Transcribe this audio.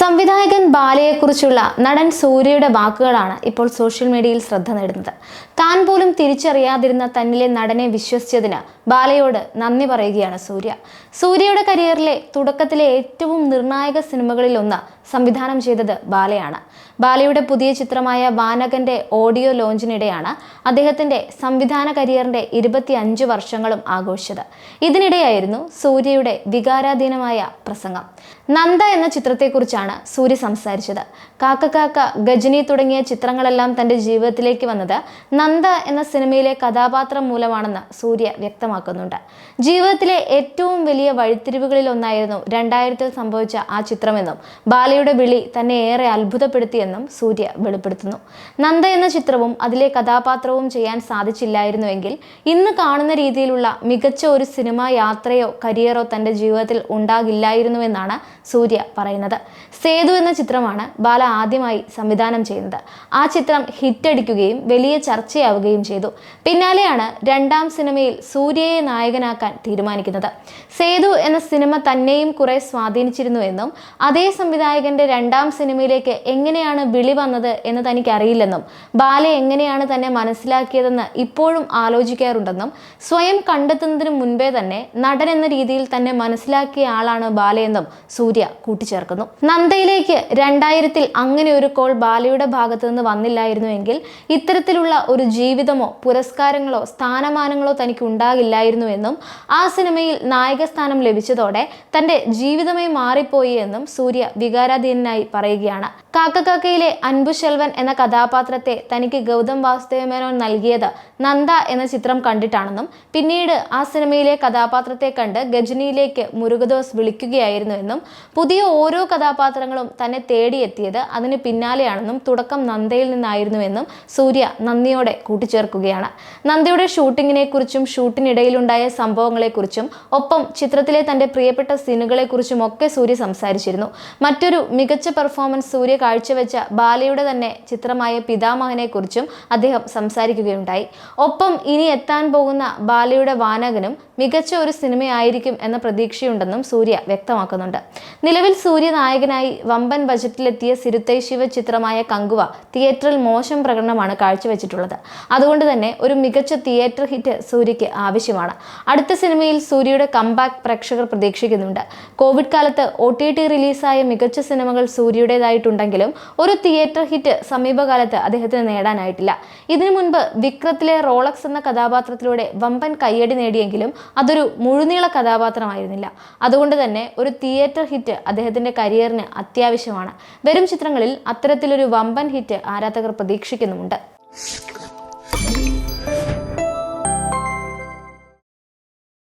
സംവിധായകൻ ബാലയെക്കുറിച്ചുള്ള നടൻ സൂര്യയുടെ വാക്കുകളാണ് ഇപ്പോൾ സോഷ്യൽ മീഡിയയിൽ ശ്രദ്ധ നേടുന്നത്. താൻ പോലും തിരിച്ചറിയാതിരുന്ന തന്നിലെ നടനെ വിശ്വസിച്ചതിന് ബാലയോട് നന്ദി പറയുകയാണ് സൂര്യ. സൂര്യയുടെ കരിയറിലെ തുടക്കത്തിലെ ഏറ്റവും നിർണായക സിനിമകളിൽ ഒന്ന് സംവിധാനം ചെയ്തത് ബാലയാണ്. ബാലയുടെ പുതിയ ചിത്രമായ വാനകന്റെ ഓഡിയോ ലോഞ്ചിനിടെയാണ് അദ്ദേഹത്തിന്റെ സംവിധാന കരിയറിന്റെ ഇരുപത്തി അഞ്ച് വർഷങ്ങളും ആഘോഷിച്ചത്. ഇതിനിടെയായിരുന്നു സൂര്യയുടെ വികാരാധീനമായ പ്രസംഗം. നന്ദ എന്ന ചിത്രത്തെക്കുറിച്ചാണ് സൂര്യ സംസാരിച്ചത്. കാക്ക കാക്ക ഗജനി തുടങ്ങിയ ചിത്രങ്ങളെല്ലാം തന്റെ ജീവിതത്തിലേക്ക് വന്നത് നന്ദ എന്ന സിനിമയിലെ കഥാപാത്രം മൂലമാണെന്ന് സൂര്യ വ്യക്തമാക്കുന്നുണ്ട്. ജീവിതത്തിലെ ഏറ്റവും വലിയ വഴിത്തിരിവുകളിൽ ഒന്നായിരുന്നു രണ്ടായിരത്തിൽ സംഭവിച്ച ആ ചിത്രമെന്നും ബാലയുടെ വിളി തന്നെ ഏറെ അത്ഭുതപ്പെടുത്തിയെന്നും സൂര്യ വെളിപ്പെടുത്തുന്നു. നന്ദ എന്ന ചിത്രവും അതിലെ കഥാപാത്രവും ചെയ്യാൻ സാധിച്ചില്ലായിരുന്നുവെങ്കിൽ ഇന്ന് കാണുന്ന രീതിയിലുള്ള മികച്ച ഒരു സിനിമാ യാത്രയോ കരിയറോ തന്റെ ജീവിതത്തിൽ ഉണ്ടാകില്ലായിരുന്നുവെന്നാണ് സൂര്യ പറയുന്നത്. സേതു എന്ന ചിത്രമാണ് ബാല ആദ്യമായി സംവിധാനം ചെയ്യുന്നത്. ആ ചിത്രം ഹിറ്റടിക്കുകയും വലിയ ചർച്ചയാവുകയും ചെയ്തു. പിന്നാലെയാണ് രണ്ടാം സിനിമയിൽ സൂര്യയെ നായകനാക്കാൻ തീരുമാനിക്കുന്നത്. സേതു എന്ന സിനിമ തന്നെയും കുറെ സ്വാധീനിച്ചിരുന്നുവെന്നും അതേ സംവിധായകന്റെ രണ്ടാം സിനിമയിലേക്ക് എങ്ങനെയാണ് വിളി വന്നത് എന്ന് തനിക്ക് അറിയില്ലെന്നും ബാല എങ്ങനെയാണ് തന്നെ മനസ്സിലാക്കിയതെന്ന് ഇപ്പോഴും ആലോചിക്കാറുണ്ടെന്നും സ്വയം കണ്ടെത്തുന്നതിന് മുൻപേ തന്നെ നടൻ എന്ന രീതിയിൽ തന്നെ മനസ്സിലാക്കിയ ആളാണ് ബാലയെന്നും സൂര്യ കൂട്ടിച്ചേർക്കുന്നു. നന്ദയിലേക്ക് രണ്ടായിരത്തിൽ അങ്ങനെ ഒരു കോൾ ബാലയുടെ ഭാഗത്തു നിന്ന് വന്നില്ലായിരുന്നുവെങ്കിൽ ഇത്തരത്തിലുള്ള ഒരു ജീവിതമോ പുരസ്കാരങ്ങളോ സ്ഥാനമാനങ്ങളോ തനിക്ക് ഉണ്ടാകില്ലായിരുന്നു എന്നും ആ സിനിമയിൽ നായകസ്ഥാനം ലഭിച്ചതോടെ തന്റെ ജീവിതമേ മാറിപ്പോയി എന്നും സൂര്യ വികാരാധീനായി പറയുകയാണ്. കാക്കക്കാക്കയിലെ അൻപു ശെൽവൻ എന്ന കഥാപാത്രത്തെ തനിക്ക് ഗൗതം വാസുദേവ മേനോൻ നൽകിയത് നന്ദ എന്ന ചിത്രം കണ്ടിട്ടാണെന്നും പിന്നീട് ആ സിനിമയിലെ കഥാപാത്രത്തെ കണ്ട് ഗജനിയിലേക്ക് മുരുകദോസ് വിളിക്കുകയായിരുന്നു എന്നും പുതിയ ഓരോ കഥാപാത്രങ്ങളും തന്നെ തേടിയെത്തിയത് അതിന് പിന്നാലെയാണെന്നും തുടക്കം നന്ദയിൽ നിന്നായിരുന്നുവെന്നും സൂര്യ നന്ദിയോടെ കൂട്ടിച്ചേർക്കുകയാണ്. നന്ദയുടെ ഷൂട്ടിങ്ങിനെ കുറിച്ചും ഷൂട്ടിനിടയിലുണ്ടായ സംഭവങ്ങളെക്കുറിച്ചും ഒപ്പം ചിത്രത്തിലെ തന്റെ പ്രിയപ്പെട്ട സീനുകളെക്കുറിച്ചും ഒക്കെ സൂര്യ സംസാരിച്ചിരുന്നു. മറ്റൊരു മികച്ച പെർഫോമൻസ് സൂര്യ കാഴ്ചവെച്ച ബാലയുടെ തന്നെ ചിത്രമായ പിതാമഹനെ കുറിച്ചും അദ്ദേഹം സംസാരിക്കുകയുണ്ടായി. ഒപ്പം ഇനി എത്താൻ പോകുന്ന ബാലയുടെ വാനകനും മികച്ച ഒരു സിനിമയായിരിക്കും എന്ന പ്രതീക്ഷയുണ്ടെന്നും സൂര്യ വ്യക്തമാക്കുന്നുണ്ട്. നിലവിൽ സൂര്യ നായകനായി വമ്പൻ ബജറ്റിലെത്തിയ സിരുത്തൈ ശിവ ചിത്രമായ കങ്കുവ തിയേറ്ററിൽ മോശം പ്രകടനമാണ് കാഴ്ചവെച്ചിട്ടുള്ളത്. അതുകൊണ്ട് തന്നെ ഒരു മികച്ച തിയേറ്റർ ഹിറ്റ് സൂര്യയ്ക്ക് ആവശ്യമാണ്. അടുത്ത സിനിമയിൽ സൂര്യയുടെ കംബാക്ക് പ്രേക്ഷകർ പ്രതീക്ഷിക്കുന്നുണ്ട്. കോവിഡ് കാലത്ത് ഒ ടി ടി റിലീസായ മികച്ച സിനിമകൾ സൂര്യയുടേതായിട്ടുണ്ടെങ്കിലും ഒരു തിയേറ്റർ ഹിറ്റ് സമീപകാലത്ത് അദ്ദേഹത്തിന് നേടാനായിട്ടില്ല. ഇതിനു മുൻപ് വിക്രത്തിലെ റോളക്സ് എന്ന കഥാപാത്രത്തിലൂടെ വമ്പൻ കയ്യടി നേടിയെങ്കിലും അതൊരു മുഴുനീള കഥാപാത്രമായിരുന്നില്ല. അതുകൊണ്ട് തന്നെ ഒരു തിയേറ്റർ ഹിറ്റ് അദ്ദേഹത്തിന്റെ കരിയറിന് അത്യാവശ്യമാണ്. വരും ചിത്രങ്ങളിൽ അത്തരത്തിലൊരു വമ്പൻ ഹിറ്റ് ആരാധകർ പ്രതീക്ഷിക്കുന്നുമുണ്ട്.